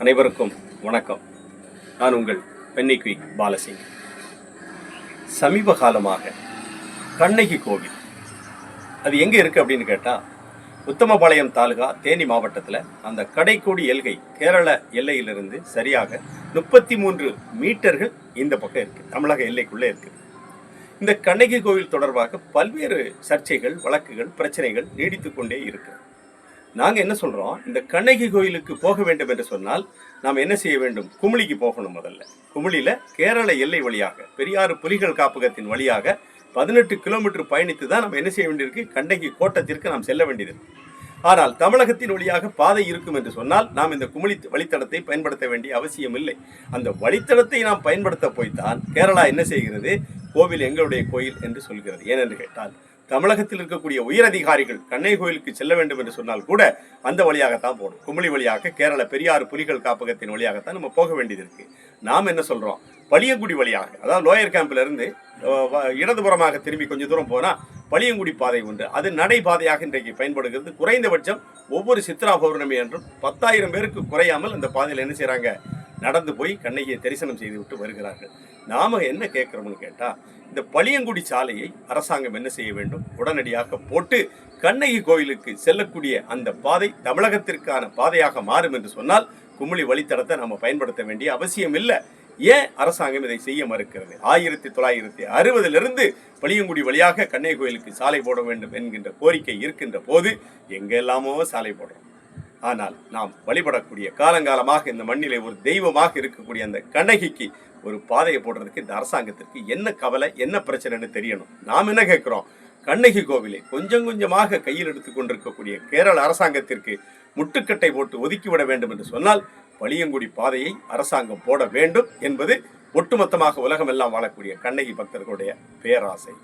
அனைவருக்கும் வணக்கம். நான் உங்கள் பென்னிக்வி பாலசிங். சமீப காலமாக கண்ணகி கோவில். அது எங்கே இருக்குது அப்படின்னு கேட்டால் உத்தமபாளையம் தாலுகா தேனி மாவட்டத்தில் அந்த கடைக்கோடி எல்கை கேரள எல்லையிலிருந்து சரியாக முப்பத்தி மூன்று மீட்டர்கள் இந்த பக்கம் இருக்குது தமிழக எல்லைக்குள்ளே இருக்குது இந்த கண்ணகி கோவில் தொடர்பாக பல்வேறு சர்ச்சைகள் வழக்குகள் பிரச்சனைகள் நீடித்து கொண்டே இருக்குது நாங்கள் என்ன சொல்கிறோம் இந்த கண்ணகி கோயிலுக்கு போக வேண்டும் என்று சொன்னால் நாம் என்ன செய்ய வேண்டும்? குமிழிக்கு போகணும் முதல்ல. குமிழியில் கேரள எல்லை வழியாக பெரியாறு புலிகள் காப்பகத்தின் வழியாக பதினெட்டு கிலோமீட்டர் பயணித்து தான் நம்ம என்ன செய்ய வேண்டியிருக்கு? கண்ணகி கோட்டத்திற்கு நாம் செல்ல வேண்டியது ஆனால் தமிழகத்தின் வழியாக பாதை இருக்கும் என்று சொன்னால் நாம் இந்த குமிழி வழித்தடத்தை பயன்படுத்த வேண்டிய அவசியம் இல்லை. அந்த வழித்தடத்தை நாம் பயன்படுத்த போய்த்தான் கேரளா என்ன செய்கிறது? கோவில் எங்களுடைய கோயில் என்று சொல்கிறது. ஏனென்று கேட்டால் தமிழகத்தில் இருக்கக்கூடிய உயரதிகாரிகள் கண்ணை கோயிலுக்கு செல்ல வேண்டும் என்று சொன்னால் கூட அந்த வழியாகத்தான் போகணும். குமிழி வழியாக கேரள பெரியாறு புலிகள் காப்பகத்தின் வழியாகத்தான் நம்ம போக வேண்டியது இருக்கு. நாம் என்ன சொல்றோம்? பளியங்குடி வழியாக அதாவது லோயர் கேம்ப்ல இருந்து வ- இடதுபுறமாக திரும்பி கொஞ்சம் தூரம் போனால் பளியங்குடி பாதை உண்டு. அது நடைபாதையாக இன்றைக்கு பயன்படுகிறது. குறைந்தபட்சம் ஒவ்வொரு சித்ரா பௌர்ணமி என்றும் பத்தாயிரம் பேருக்கு குறையாமல் அந்த பாதையில் என்ன செய்கிறாங்க நடந்து போய் கண்ணகியை தரிசனம் செய்துவிட்டு வருகிறார்கள். நாம என்ன கேட்குறோம்னு கேட்டால் இந்த பளியங்குடி சாலையை அரசாங்கம் என்ன செய்ய வேண்டும்? உடனடியாக போட்டு கண்ணகி கோயிலுக்கு செல்லக்கூடிய அந்த பாதை தமிழகத்திற்கான பாதையாக மாறும் என்று சொன்னால் குமிழி வழித்தடத்தை நம்ம பயன்படுத்த வேண்டிய அவசியம் இல்லை. ஏன் அரசாங்கம் இதை செய்ய மறுக்கிறது? ஆயிரத்தி தொள்ளாயிரத்தி அறுபதிலிருந்து பளியங்குடி வழியாக கண்ணகி கோயிலுக்கு சாலை போட வேண்டும் என்கின்ற கோரிக்கை இருக்கின்ற போது எங்கெல்லாமோ சாலை போடுறோம். ஆனால் நாம் வழிபடக்கூடிய காலங்காலமாக இந்த மண்ணிலே ஒரு தெய்வமாக இருக்கக்கூடிய அந்த கண்ணகிக்கு ஒரு பாதையை போடுறதுக்கு இந்த அரசாங்கத்திற்கு என்ன கவலை என்ன பிரச்சனைன்னு தெரியணும். நாம் என்ன கேட்குறோம்? கண்ணகி கோவிலை கொஞ்சம் கொஞ்சமாக கையில் எடுத்து கொண்டிருக்கக்கூடிய கேரள அரசாங்கத்திற்கு முட்டுக்கட்டை போட்டு ஒதுக்கிவிட வேண்டும் என்று சொன்னால் பளியங்குடி பாதையை அரசாங்கம் போட வேண்டும் என்பது ஒட்டுமொத்தமாக உலகமெல்லாம் வாழக்கூடிய கண்ணகி பக்தர்களுடைய பேராசை.